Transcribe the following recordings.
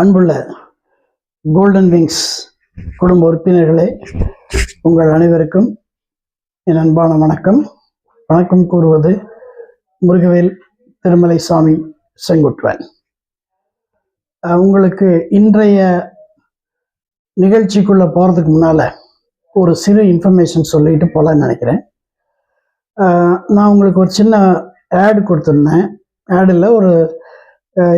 அன்புள்ள golden wings குடும்ப உறுப்பினர்களே உங்கள் அனைவருக்கும் என் அன்பான வணக்கம். வணக்கம் கூறுவது முருகவேல் திருமலை சாமி செங்குட்டுவன். உங்களுக்கு இன்றைய நிகழ்ச்சிக்குள்ளே போகிறதுக்கு முன்னால் ஒரு சிறு இன்ஃபர்மேஷன் சொல்லிட்டு போகலான்னு நினைக்கிறேன். நான் உங்களுக்கு ஒரு சின்ன ஆட் கொடுத்துருந்தேன். ஆடில் ஒரு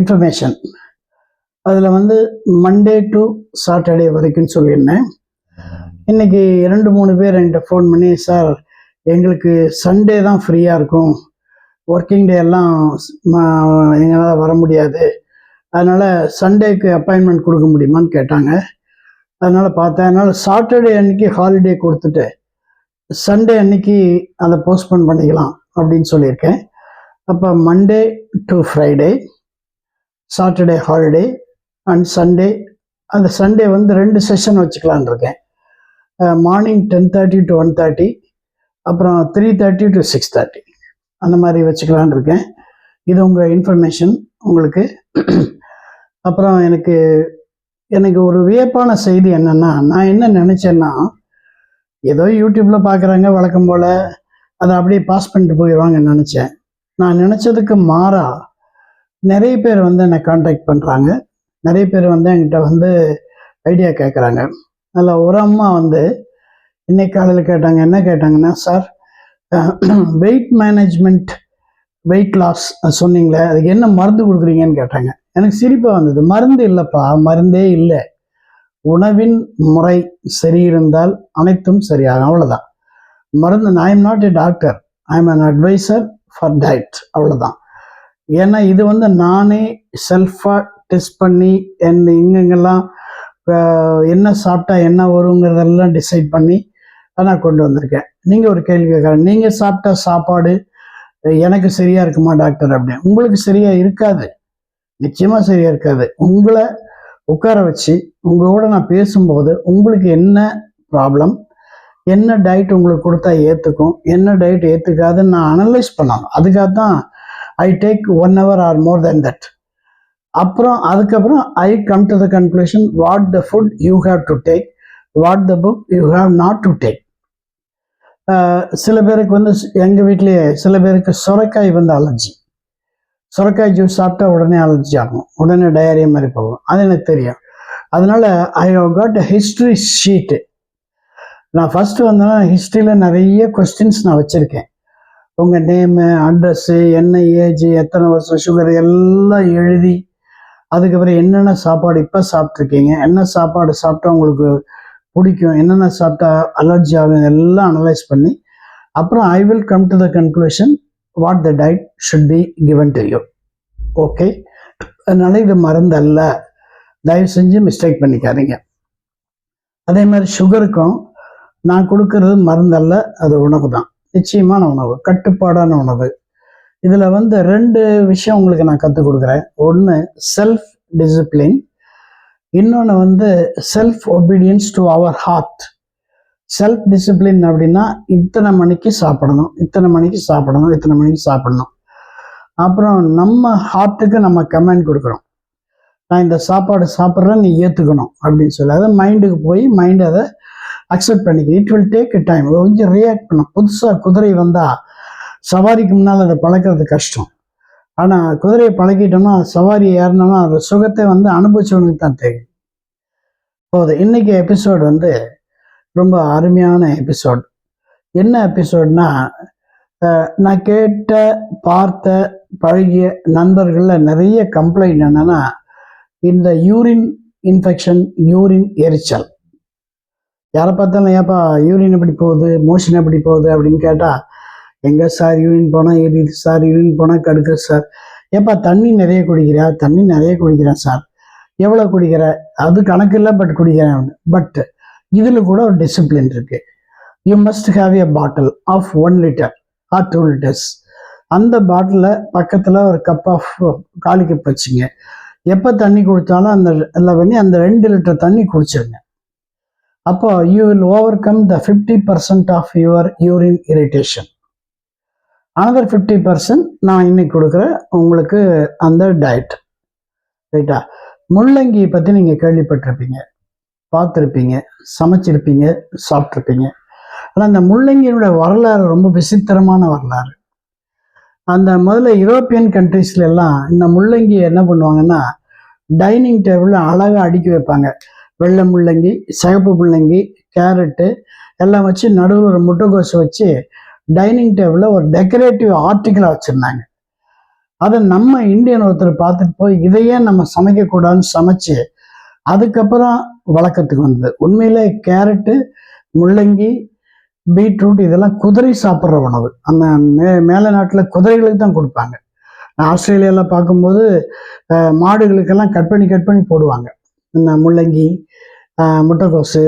இன்ஃபர்மேஷன் அதில் வந்து மண்டே டு சாட்டர்டே வரைக்கும் சொல்லியிருந்தேன். இன்னைக்கு ரெண்டு மூணு பேர் என்கிட்ட ஃபோன் பண்ணி சார் எங்களுக்கு சண்டே தான் ஃப்ரீயாக இருக்கும். ஒர்க்கிங் டே எல்லாம் எங்களால் வர முடியாது. அதனால் சண்டேக்கு அப்பாயின்மெண்ட் கொடுக்க முடியுமான்னு கேட்டாங்க. அதனால் பார்த்தேன். அதனால் சாட்டர்டே அன்னைக்கு ஹாலிடே கொடுத்துட்டு சண்டே அன்னைக்கு அதை போஸ்ட்போன் பண்ணிக்கலாம் அப்படின்னு சொல்லியிருக்கேன். அப்போ Monday to Friday Saturday holiday and Sunday அந்த சண்டே வந்து ரெண்டு செஷன் வச்சுக்கலான் இருக்கேன். Morning ten thirty to one thirty அப்புறம் three thirty to six thirty அந்த மாதிரி வச்சுக்கலான் இருக்கேன். இது உங்கள் இன்ஃபர்மேஷன் உங்களுக்கு. அப்புறம் எனக்கு எனக்கு ஒரு வியப்பான செய்தி என்னென்னா நான் என்ன நினச்சேன்னா ஏதோ யூடியூப்பில் பார்க்குறாங்க வழக்கம் போல் அதை அப்படியே பாஸ் பண்ணிட்டு போயிடுவாங்கன்னு நினச்சேன். நான் நினச்சதுக்கு மாறா நிறைய பேர் வந்து என்னை காண்டாக்ட் பண்ணுறாங்க நிறைய பேர் வந்து என்கிட்ட வந்து ஐடியா கேட்குறாங்க அதில் ஒரு அம்மா வந்து இன்னைக்கு காலையில் கேட்டாங்க என்ன கேட்டாங்கன்னா sir weight management weight loss சொன்னீங்களே அதுக்கு என்ன மருந்து கொடுக்குறீங்கன்னு கேட்டாங்க. எனக்கு சிரிப்பாக வந்தது. மருந்து இல்லைப்பா மருந்தே இல்லை. உணவின் முறை சரியிருந்தால் அனைத்தும் சரியாகும். அவ்வளோதான் மருந்து I am not a doctor I am an advisor for diet அவ்வளோதான் ஏன்னா இது வந்து நானே செல்ஃபாக டெஸ்ட் பண்ணி என் இங்கெங்கெல்லாம் என்ன சாப்பிட்டா என்ன வருங்கிறதெல்லாம் டிசைட் பண்ணி அதை நான் கொண்டு வந்திருக்கேன். நீங்கள் ஒரு கேள்வி கேட்குறேன். நீங்கள் சாப்பிட்ட சாப்பாடு எனக்கு சரியாக இருக்குமா டாக்டர் அப்படின்னு? உங்களுக்கு சரியாக இருக்காது. நிச்சயமாக சரியாக இருக்காது. உங்களை உட்கார வச்சு உங்களோட நான் பேசும்போது உங்களுக்கு என்ன ப்ராப்ளம் என்ன டயட் உங்களுக்கு கொடுத்தா ஏற்றுக்கும் என்ன டயட் ஏற்றுக்காதுன்னு நான் அனலைஸ் பண்ணணும். அதுக்காக தான் I take one hour or more then that அப்புறம் அதுக்கப்புறம் I come to the conclusion what the food you have to take what the food you have not to take சில பேருக்கு வந்து எங்கள் வீட்லேயே சில பேருக்கு சுரக்காய் வந்து அலர்ஜி. சுரக்காய் ஜூஸ் சாப்பிட்டா உடனே அலர்ஜி ஆகும். உடனே டயரியா மாதிரி போகும். அது எனக்கு தெரியும். அதனால I have got a history sheet நான் ஃபஸ்ட்டு வந்தேன்னா ஹிஸ்ட்ரியில் நிறைய கொஸ்டின்ஸ் நான் வச்சுருக்கேன். உங்கள் நேமு அட்ரஸ்ஸு என்ன ஏஜ் எத்தனை வருஷம் சுகர் எல்லாம் எழுதி அதுக்கப்புறம் என்னென்ன சாப்பாடு இப்போ சாப்பிட்ருக்கீங்க என்ன சாப்பாடு சாப்பிட்டா உங்களுக்கு பிடிக்கும்? என்னென்ன சாப்பிட்டா அலர்ஜி ஆகும்? எல்லாம் அனலைஸ் பண்ணி அப்புறம் I will come to the conclusion what the diet should be given to you okay அதனால் இது மருந்து அல்ல தயவு செஞ்சு மிஸ்டேக் பண்ணிக்காதீங்க. அதே மாதிரி சுகருக்கும் நான் கொடுக்கறது மருந்தல்ல அது உணவு தான் நிச்சயமான உணவு. கட்டுப்பாடான உணவு. இதில் வந்து ரெண்டு விஷயம் உங்களுக்கு நான் கற்றுக் கொடுக்குறேன். ஒன்று செல்ஃப் டிசிப்ளின் இன்னொன்று வந்து self obedience to our heart self discipline அப்படின்னா இத்தனை மணிக்கு சாப்பிடணும் இத்தனை மணிக்கு சாப்பிடணும் இத்தனை மணிக்கு சாப்பிடணும். அப்புறம் நம்ம ஹார்ட்டுக்கு நம்ம கமெண்ட் கொடுக்குறோம். நான் இந்த சாப்பாடு சாப்பிட்றேன் நீ ஏற்றுக்கணும் அப்படின்னு சொல்லி. அதை மைண்டுக்கு போய் மைண்ட் அதை அக்செப்ட் பண்ணிக்க இட் வில் டேக் டைம் கொஞ்சம் ரியாக்ட் பண்ணும் புதுசாக குதிரை வந்தால் சவாரிக்கு முன்னால் அதை பழக்கிறது கஷ்டம். ஆனால் குதிரையை பழக்கிட்டோம்னா சவாரி ஏறினோம்னா அந்த சுகத்தை வந்து அனுபவிச்சவனுக்கு தான் தெரியும் போகுது இன்னைக்கு எபிசோடு வந்து ரொம்ப அருமையான எபிசோட் என்ன எபிசோட்னா நான் கேட்ட பார்த்த பழகிய நண்பர்களில் நிறைய கம்ப்ளைண்ட் என்னென்னா இந்த யூரின் இன்ஃபெக்ஷன் யூரின் எரிச்சல். யாரை பார்த்தாலும் ஏப்பா யூரின் எப்படி போகுது? மோஷன் எப்படி போகுது? அப்படின்னு கேட்டால் எங்கே சார் யூரின் போனால் எரியுது சார் யூரின் போனால் கடுக்குது சார். ஏப்பா தண்ணி நிறைய குடிக்கிறா? தண்ணி நிறைய குடிக்கிறேன் சார். எவ்வளோ குடிக்கிற? அது கணக்கு இல்லை பட் குடிக்கிறேன் பட் இதில் கூட ஒரு டிசிப்ளின் இருக்கு. You must have a bottle of one litre or two litres அந்த பாட்டிலில் பக்கத்தில் ஒரு கப் ஆஃப் காலி கப் வச்சுங்க. எப்போ தண்ணி குடித்தாலும் அந்த இதில் பண்ணி அந்த ரெண்டு லிட்டர் தண்ணி குடிச்சிருங்க. அப்போ you will overcome the fifty percent of your urine irritation another fifty percent நான் இன்னைக்கு கொடுக்குற உங்களுக்கு அந்த டயட் ரைட்டா முள்ளங்கியை பற்றி நீங்கள் கேள்விப்பட்டிருப்பீங்க பார்த்துருப்பீங்க சமைச்சிருப்பீங்க சாப்பிட்ருப்பீங்க ஆனால் அந்த முள்ளங்கியினுடைய வரலாறு ரொம்ப விசித்திரமான வரலாறு. அந்த முதல்ல யூரோப்பியன் கண்ட்ரீஸ்ல எல்லாம் இந்த முள்ளங்கி என்ன பண்ணுவாங்கன்னா டைனிங் டேபிளில் அழகாக அடுக்கி வைப்பாங்க. வெள்ளை முள்ளங்கி சிகப்பு முள்ளங்கி கேரட்டு எல்லாம் வச்சு நடுவில் ஒரு முட்டைக்கோசு வச்சு டைனிங் டேபிளில் ஒரு டெக்கரேட்டிவ் ஆர்டிக்கலாக வச்சுருந்தாங்க. அதை நம்ம இந்தியன் ஒருத்தர் பார்த்துட்டு போய் இதையே நம்ம சமைக்கக்கூடாதுன்னு சமைச்சு அதுக்கப்புறம் வழக்கத்துக்கு வந்தது. உண்மையிலே கேரட்டு முள்ளங்கி பீட்ரூட் இதெல்லாம் குதிரை சாப்பிட்ற உணவு. அந்த மே மேல நாட்டில் குதிரைகளுக்கு தான் கொடுப்பாங்க. ஆஸ்திரேலியாவில் பார்க்கும்போது மாடுகளுக்கெல்லாம் கட் பண்ணி கட் பண்ணி போடுவாங்க. இந்த முள்ளங்கி முட்டைக்கோசு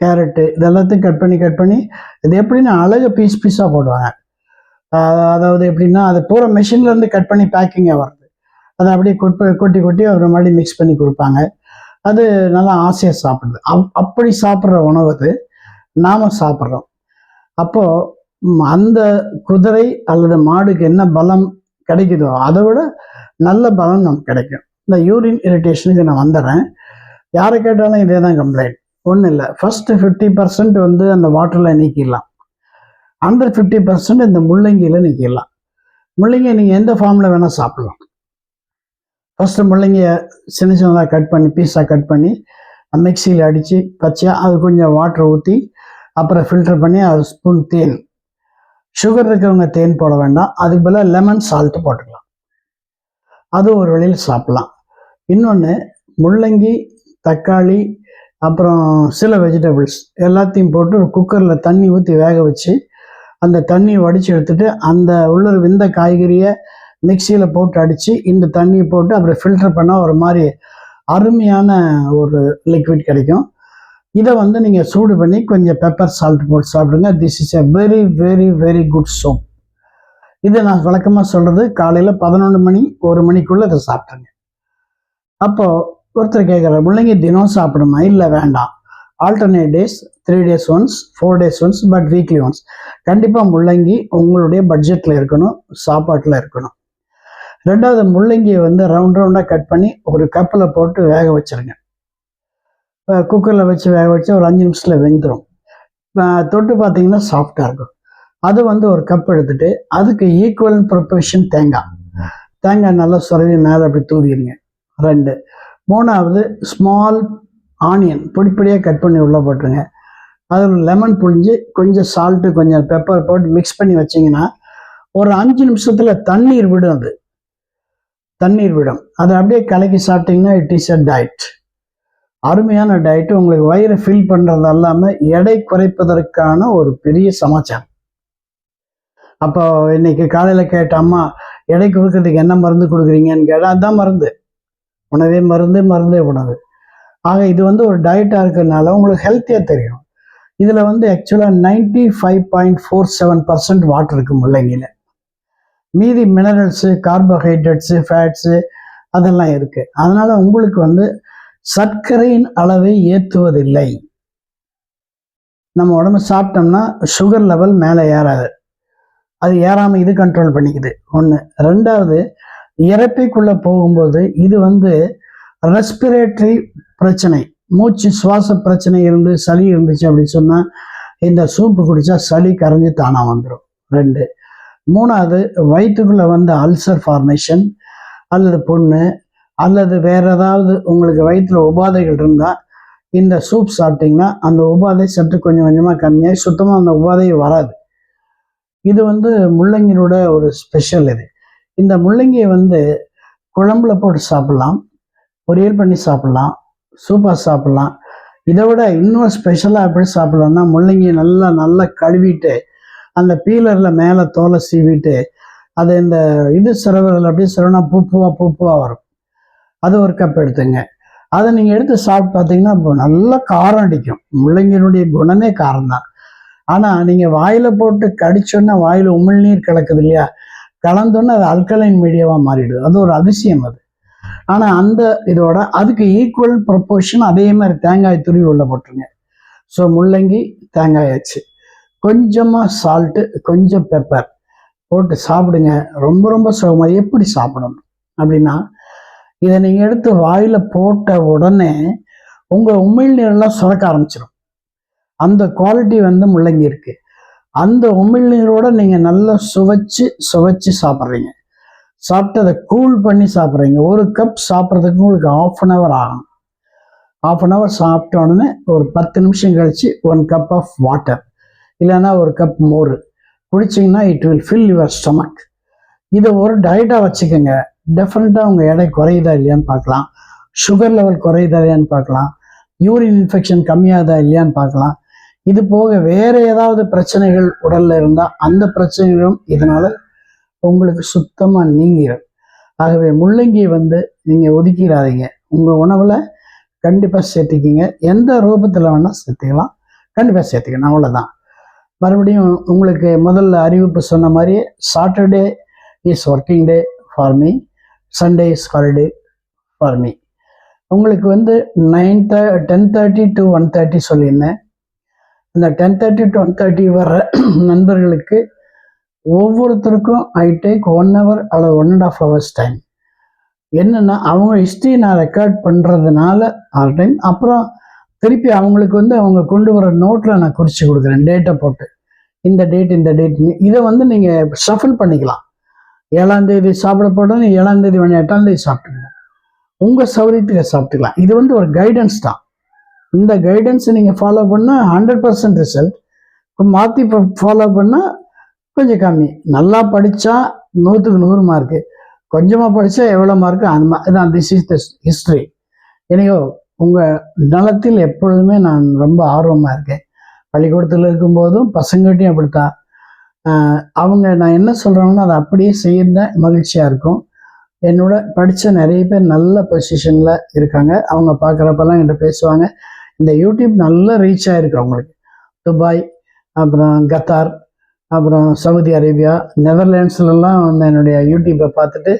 கேரட்டு இதெல்லாத்தையும் கட் பண்ணி கட் பண்ணி இது எப்படின்னா அழகு பீஸ் பீஸாக போடுவாங்க. அதாவது எப்படின்னா அது பூரா மிஷின்லேருந்து கட் பண்ணி பேக்கிங்காக வருது. அதை அப்படியே கொட்டி கொட்டி கொட்டி ஒரு மாதிரி மிக்ஸ் பண்ணி கொடுப்பாங்க. அது நல்லா ஆசையாக சாப்பிடுது. அப் அப்படி சாப்பிட்ற உணவு அது. நாம் சாப்பிட்றோம். அப்போது அந்த குதிரை அல்லது மாடுக்கு என்ன பலம் கிடைக்குதோ அதை விட நல்ல பலம் நமக்கு கிடைக்கும். இந்த யூரின் இரிட்டேஷனுக்கு நான் வந்துடுறேன். யாரை கேட்டாலும் இதே தான் கம்ப்ளைண்ட் ஒன்றும் இல்லை. ஃபர்ஸ்ட் ஃபிஃப்டி பர்சன்ட் வந்து அந்த வாட்டரில் நீக்கிடலாம். அண்டர் ஃபிஃப்டி பர்சன்ட் இந்த முள்ளங்கியில் நீக்கிடலாம். முள்ளங்கியை நீங்கள் எந்த ஃபார்மில் வேணால் சாப்பிடலாம். ஃபஸ்ட்டு முள்ளங்கியை சின்ன சின்னதாக கட் பண்ணி பீஸாக கட் பண்ணி மிக்சியில் அடித்து பச்சையாக அது கொஞ்சம் வாட்டர் ஊற்றி அப்புறம் ஃபில்டர் பண்ணி அது ஸ்பூன் தேன். சுகர் இருக்கிறவங்க தேன் போட வேண்டாம். அதுக்கு பதிலாக லெமன் சால்ட்டு போட்டுக்கலாம். அது ஒரு வழியில் சாப்பிட்லாம். இன்னொன்று முள்ளங்கி தக்காளி அப்புறம் சில வெஜிடபிள்ஸ் எல்லாத்தையும் போட்டு ஒரு குக்கரில் தண்ணி ஊற்றி வேக வச்சு அந்த தண்ணியை வடித்து எடுத்துட்டு அந்த உள்ள வெந்த காய்கறியை மிக்சியில் போட்டு அடித்து இந்த தண்ணியை போட்டு அப்புறம் ஃபில்டர் பண்ணால் ஒரு மாதிரி அருமையான ஒரு லிக்விட் கிடைக்கும். இதை வந்து நீங்கள் சூடு பண்ணி கொஞ்சம் பெப்பர் சால்ட் போட்டு சாப்பிடுங்க. This is a very very very good soup இதை நான் வழக்கமாக சொல்கிறது காலையில் பதினொன்று மணி ஒரு மணிக்குள்ளே இதை சாப்பிட்ருங்க அப்போது ஒருத்தர் கேட்குற முள்ளங்கி தினம் சாப்பிடுமா? இல்லை வேண்டாம். Alternate days three days once four days once but weekly once கண்டிப்பாக முள்ளங்கி உங்களுடைய பட்ஜெட்டில் இருக்கணும் சாப்பாட்டில் இருக்கணும். ரெண்டாவது முள்ளங்கியை வந்து ரவுண்ட் ரவுண்டாக கட் பண்ணி ஒரு கப்பில் போட்டு வேக வச்சிருங்க. குக்கரில் வச்சு வேக வச்சு ஒரு அஞ்சு நிமிஷத்தில் வெந்துடும் தொட்டு பார்த்தீங்கன்னா சாஃப்டாக இருக்கும். அது வந்து ஒரு கப் எடுத்துட்டு அதுக்கு ஈக்குவல் ப்ரிப்பரேஷன் தேங்காய். தேங்காய் நல்லா சுரவி மேலே அப்படி தூவிடுங்க ரெண்டு மூணாவது ஸ்மால் ஆனியன் பொடிப்பொடியாக கட் பண்ணி உள்ளே போட்டுருங்க. அதில் லெமன் புழிஞ்சு கொஞ்சம் சால்ட்டு கொஞ்சம் பெப்பர் போட்டு மிக்ஸ் பண்ணி வச்சிங்கன்னா ஒரு அஞ்சு நிமிஷத்தில் தண்ணீர் விடும் அது. தண்ணீர் விடும். அதை அப்படியே கலக்கி சாப்பிட்டிங்கன்னா இட் இஸ் அ டயட் அருமையான டயட்டு உங்களுக்கு வயிறு ஃபில் பண்ணுறது இல்லாமல் எடை குறைப்பதற்கான ஒரு பெரிய சமாச்சாரம். அப்போ இன்னைக்கு காலையில் கேட்ட அம்மா எடை கொடுக்கறதுக்கு என்ன மருந்து கொடுக்குறீங்கன்னு கேட்டால் அதுதான் மருந்து. உணவே மருந்து மருந்தே உணவு. ஆக இது வந்து ஒரு டயட்டாக இருக்கிறதுனால உங்களுக்கு ஹெல்த்தியாக தெரியும். இதில் வந்து ஆக்சுவலாக ninety five point four seven percent water இருக்கு முள்ளங்கியில் மீதி மினரல்ஸு கார்போஹைட்ரேட்ஸு ஃபேட்ஸு அதெல்லாம் இருக்குது அதனால் உங்களுக்கு வந்து சர்க்கரையின் அளவை ஏற்றுவதில்லை. நம்ம உடம்பு சாப்பிட்டோம்னா சுகர் லெவல் மேலே ஏறாது. அது ஏறாமல் இது கண்ட்ரோல் பண்ணிக்குது. ஒன்று ரெண்டாவது இறப்பைக்குள்ளே போகும்போது இது வந்து ரெஸ்பிரேட்டரி பிரச்சனை. மூச்சு சுவாச பிரச்சனை இருந்து சளி இருந்துச்சு அப்படின்னு சொன்னால் இந்த சூப்பு குடித்தா சளி கரைஞ்சி தானாக வந்துடும் ரெண்டு. மூணாவது வயிற்றுக்குள்ளே வந்து அல்சர் ஃபார்மேஷன் அல்லது புண்ணு அல்லது வேற ஏதாவது உங்களுக்கு வயிற்றுல உபாதைகள் இருந்தால் இந்த சூப் சாப்பிட்டீங்கன்னா அந்த உபாதை சற்று கொஞ்சம் கொஞ்சமாக கம்மியாகி சுத்தமாக அந்த உபாதை வராது. இது வந்து முள்ளங்கியோட ஒரு ஸ்பெஷல் இது. இந்த முள்ளங்கியை வந்து குழம்புல போட்டு சாப்பிட்லாம் பொரியல் பண்ணி சாப்பிட்லாம் சூப்பாக சாப்பிட்லாம். இதை விட இன்னும் ஸ்பெஷலாக எப்படி சாப்பிட்லாம்னா முள்ளங்கியை நல்லா நல்லா கழுவிட்டு அந்த பீலரில் மேலே தோலை சீவிட்டு அது இந்த இது சிறவர்கள் அப்படியே சிறவனா பூ பூவா பூ வரும். அது ஒரு கப் எடுத்துங்க. அதை நீங்கள் எடுத்து சாப்பிட்டு பார்த்தீங்கன்னா இப்போ நல்லா காரம் அடிக்கும். முள்ளங்கியினுடைய குணமே காரம் தான் ஆனால் நீங்கள் வாயில் போட்டு கடிச்சோன்னா வாயில் உமிழ்நீர் கிடக்குது இல்லையா? கலந்தோன்னே அது அல்கலைன் மீடியாவாக மாறிடுது. அது ஒரு அதிசயம் அது. ஆனால் அந்த இதோட அதுக்கு ஈக்குவல் ப்ரொப்போர்ஷன் அதே மாதிரி தேங்காய் துருவி உள்ள போட்டுருங்க. ஸோ முள்ளங்கி தேங்காய் ஆச்சு கொஞ்சமாக சால்ட்டு கொஞ்சம் பெப்பர் போட்டு சாப்பிடுங்க. ரொம்ப ரொம்ப சுகமாக எப்படி சாப்பிடணும்? அப்படின்னா இதை நீங்கள் எடுத்து வாயில் போட்ட உடனே உங்கள் உமிழ்நீரெல்லாம் சுரக்க ஆரம்பிச்சிடும் அந்த குவாலிட்டி வந்து முள்ளங்கி இருக்குது அந்த உமிழ்நீரோட நீங்கள் நல்லா சுவைச்சு சுவைச்சு சாப்பிட்றீங்க. சாப்பிட்டு அதை கூல் பண்ணி சாப்பிட்றீங்க. ஒரு கப் சாப்பிட்றதுக்கு உங்களுக்கு ஆஃப் அன் ஹவர் ஆகும். ஆஃப் அன் ஹவர் சாப்பிட்ட உடனே ஒரு பத்து நிமிஷம் கழித்து ஒன் கப் ஆஃப் வாட்டர் இல்லைன்னா ஒரு கப் மோர். குடிச்சிங்கன்னா it will fill your stomach இதை ஒரு டயட்டாக வச்சுக்கோங்க. டெஃபினட்டாக உங்கள் எடை குறையுதா இல்லையான்னு பார்க்கலாம். சுகர் லெவல் குறையுதா இல்லையான்னு பார்க்கலாம். யூரின் இன்ஃபெக்ஷன் கம்மியாகுதா இல்லையான்னு பார்க்கலாம். இது போக வேற ஏதாவது பிரச்சனைகள் உடல்ல இருந்தால் அந்த பிரச்சனைகளும் இதனால உங்களுக்கு சுத்தமாக நீங்கிடும் ஆகவே முள்ளங்கி வந்து நீங்கள் ஒதுக்கிடாதீங்க. உங்கள் உணவில் கண்டிப்பாக சேர்த்துக்கிங்க. எந்த ரூபத்தில் வேணால் சேர்த்துக்கலாம். கண்டிப்பாக சேர்த்துக்கணும். அவ்வளோதான் மறுபடியும் உங்களுக்கு முதல்ல அறிவிப்பு சொன்ன மாதிரி Saturday is working day for me Sunday is holiday for me உங்களுக்கு வந்து nine the ten thirty to one thirty சொல்லியிருந்தேன். இந்த ten thirty to one thirty வர்ற நண்பர்களுக்கு ஒவ்வொருத்தருக்கும் ஐ டேக் ஒன் ஹவர் அல்லது one and half hours time என்னென்னா அவங்க ஹிஸ்ட்ரி நான் ரெக்கார்ட் பண்ணுறதுனால ஆல் டைம் அப்புறம் திருப்பி அவங்களுக்கு வந்து அவங்க கொண்டு வர நோட்டில் நான் குறித்து கொடுக்குறேன். டேட்டை போட்டு. இந்த டேட் இந்த டேட்னு இதை வந்து நீங்கள் ஷஃபில் பண்ணிக்கலாம். ஏழாம் தேதி சாப்பிட போட்டோன்னு ஏழாம் தேதி வேணும் எட்டாம் தேதி சாப்பிட்டுங்க உங்கள் சௌகரியத்துக்கு சாப்பிட்டுக்கலாம். இது வந்து ஒரு கைடன்ஸ் தான். இந்த கைடன்ஸை நீங்கள் ஃபாலோ பண்ணால் ஹண்ட்ரட் பர்சன்ட் ரிசல்ட் இப்போ மாற்றி ஃபாலோ பண்ணால் கொஞ்சம் கம்மி. நல்லா படித்தா நூற்றுக்கு நூறு மார்க்கு கொஞ்சமாக படித்தா எவ்வளோ மார்க்கு அந்த மாதிரி தான் திஸ் இஸ் த ஹிஸ்ட்ரி எனையோ உங்கள் நலத்தில் எப்பொழுதுமே நான் ரொம்ப ஆர்வமாக இருக்கேன். பள்ளிக்கூடத்தில் இருக்கும்போதும் பசங்கள்கிட்டையும் அப்படித்தான் அவங்க நான் என்ன சொல்கிறேன்னா அதை அப்படியே செய்ய மகிழ்ச்சியாக இருக்கும். என்னோட படித்த நிறைய பேர் நல்ல பொசிஷனில் இருக்காங்க. அவங்க பார்க்குறப்பெல்லாம் என்கிட்ட பேசுவாங்க. இந்த யூடியூப் நல்ல ரீச் ஆகிருக்கு அவங்களுக்கு. துபாய் அப்புறம் கத்தார் அப்புறம் சவுதி அரேபியா நெதர்லாண்ட்ஸ்லலாம் வந்து என்னுடைய யூடியூப்பை பார்த்துட்டு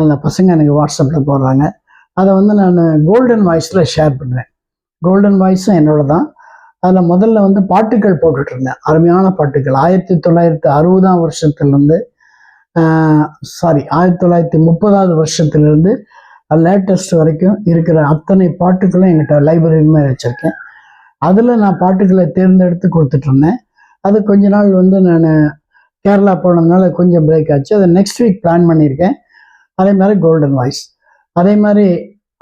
அந்த பசங்க எனக்கு வாட்ஸ்அப்பில் போடுறாங்க. அதை வந்து நான் கோல்டன் வாய்ஸில் ஷேர் பண்ணுறேன் கோல்டன் வாய்ஸும் என்னோட தான் அதில் முதல்ல வந்து பாட்டுகள் போட்டுட்டு இருந்தேன் அருமையான பாட்டுகள். ஆயிரத்தி தொள்ளாயிரத்தி அறுபதாம் வருஷத்துலேருந்து சாரி ஆயிரத்தி தொள்ளாயிரத்தி முப்பதாவது வருஷத்துலேருந்து லேட்டஸ்ட் வரைக்கும் இருக்கிற அத்தனை பாட்டுகளும் எங்கிட்ட லைப்ரரியுமே வச்சுருக்கேன். அதில் நான் பாட்டுகளை தேர்ந்தெடுத்து கொடுத்துட்ருந்தேன் அது கொஞ்ச நாள் வந்து நான் கேரளா போனதுனால கொஞ்சம் பிரேக் ஆச்சு. அதை நெக்ஸ்ட் வீக் பிளான் பண்ணியிருக்கேன். அதே மாதிரி கோல்டன் வாய்ஸ் அதே மாதிரி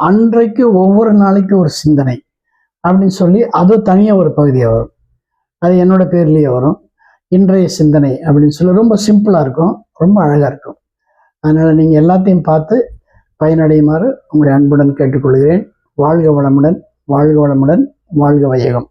அன்றைக்கு ஒவ்வொரு நாளைக்கு ஒரு சிந்தனை அப்படின்னு சொல்லி அது தனியாக ஒரு பகுதியாக வரும். அது என்னோட பேர்லேயே வரும். இன்றைய சிந்தனை அப்படின்னு சொல்லி ரொம்ப சிம்பிளாக இருக்கும். ரொம்ப அழகாக இருக்கும். அதனால் நீங்கள் எல்லாத்தையும் பார்த்து பயனடையுமாறு உங்களை அன்புடன் கேட்டுக்கொள்கிறேன். வாழ்க வளமுடன் வாழ்க வளமுடன் வாழ்க வையகம்.